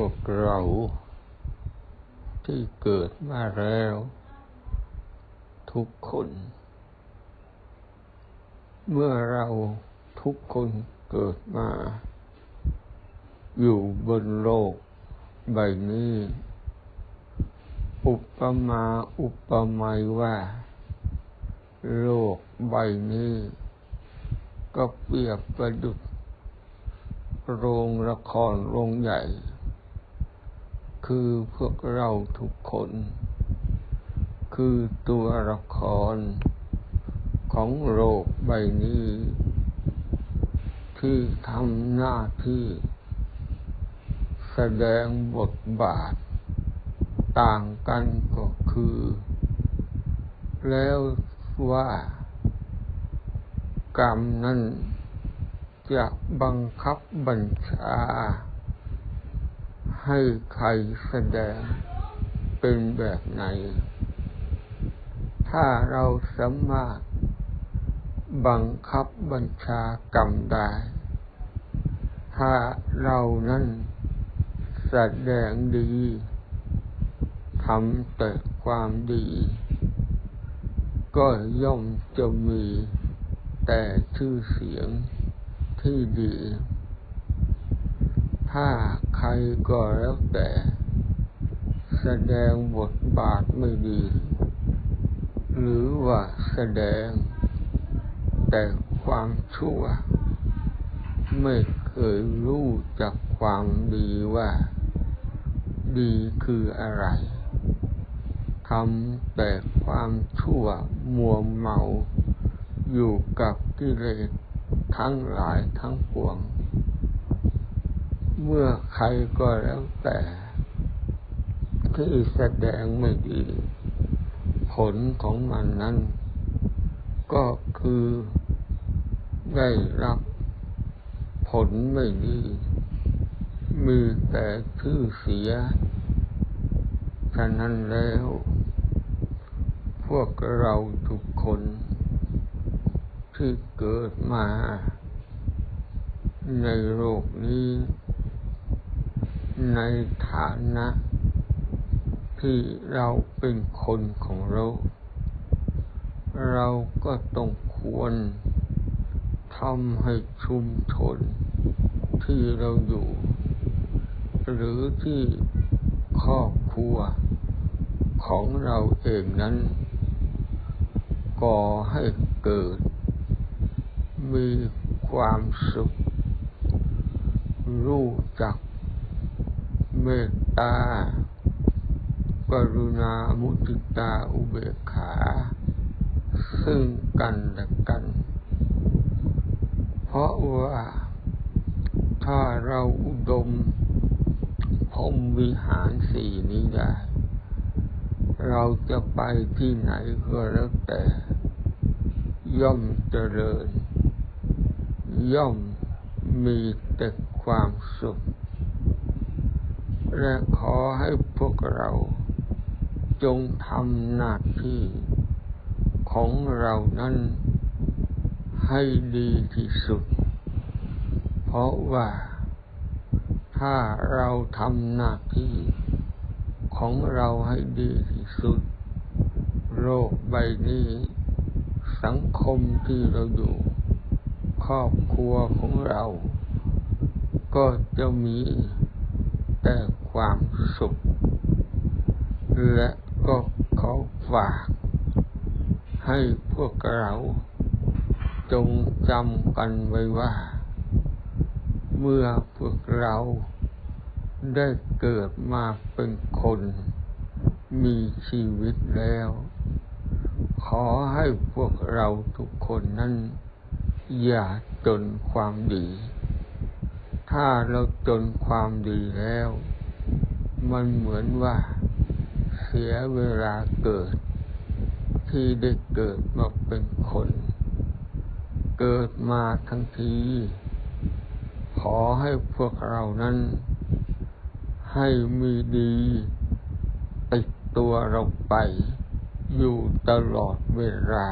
วกเราที่เกิดมาแล้ว ทุกคน เมื่อเราทุกคนเกิดมา อยู่บนโลกใบนี้ อุปมาอุปไมยว่า โลกใบนี้ ก็เปรียบประดุจโรงละครโรงใหญ่ คือพวกเราทุกคน คือตัวละครของโลกใบนี้ ที่ทำหน้าที่ แสดงบทบาท ต่างกันก็คือ แล้วว่ากรรมนั้นจะบังคับบัญชา ให้ใครแสดงเป็นแบบไหน ถ้าเราสามารถบังคับบัญชากรรมได้ ถ้าเรานั้นแสดงดีทำแต่ความดี ก็ย่อมจะมีแต่ชื่อเสียงที่ดี ถ้าใครก็แล้วแต่ แสดงบทบาทไม่ดี หรือว่าแสดง แต่ความชั่ว ไม่เคยรู้จักความดีว่า ดีคืออะไรทำแต่ความชั่วมัวเมา อยู่กับกิเลสทั้งหลายทั้งปวง เมื่อใครก็แล้วแต่ที่แสดงไม่ดี ผลของมันนั้น ก็คือได้รับผลไม่ดี มีแต่ชื่อเสียฉะนั้นแล้ว พวกเราทุกคน ที่เกิดมา ในโลกนี้ ในฐานะ ที่เราเป็นคนของโลก เราก็ต้องควรทำให้ชุมชนที่เราอยู่ หรือที่ครอบครัวของเราเองนั้น ก่อให้เกิด มีความสุข รู้จัก เมตตา กรุณา มุติตา อุเบกขา ซึ่งกันและกัน เพราะว่าถ้าเราอุดมพรมวิหารสี่นี้ได้ เราจะไปที่ไหนก็แล้วแต่ ย่อมเจริญ ย่อมมีแต่ความสุข และขอให้พวกเรา จงทำหน้าที่ของเรานั้น ให้ดีที่สุด เพราะว่า ถ้าเราทำหน้าที่ของเราให้ดีที่สุด โลกใบนี้ สังคมที่เราอยู่ ครอบครัวของเรา ก็จะมีแต่ ความสุข และก็ขอฝากให้พวกเราจงจำกันไว้ว่า เมื่อพวกเราได้เกิดมาเป็นคน มีชีวิตแล้ว ขอให้พวกเราทุกคนนั้น อย่าจนความดี ถ้าเราจนความดีแล้ว มันเหมือนว่าเสียเวลาเกิด ที่ได้เกิดมาเป็นคน เกิดมาทั้งที ขอให้พวกเรานั้น ให้มีดีติดตัวเราไป อยู่ตลอดเวลา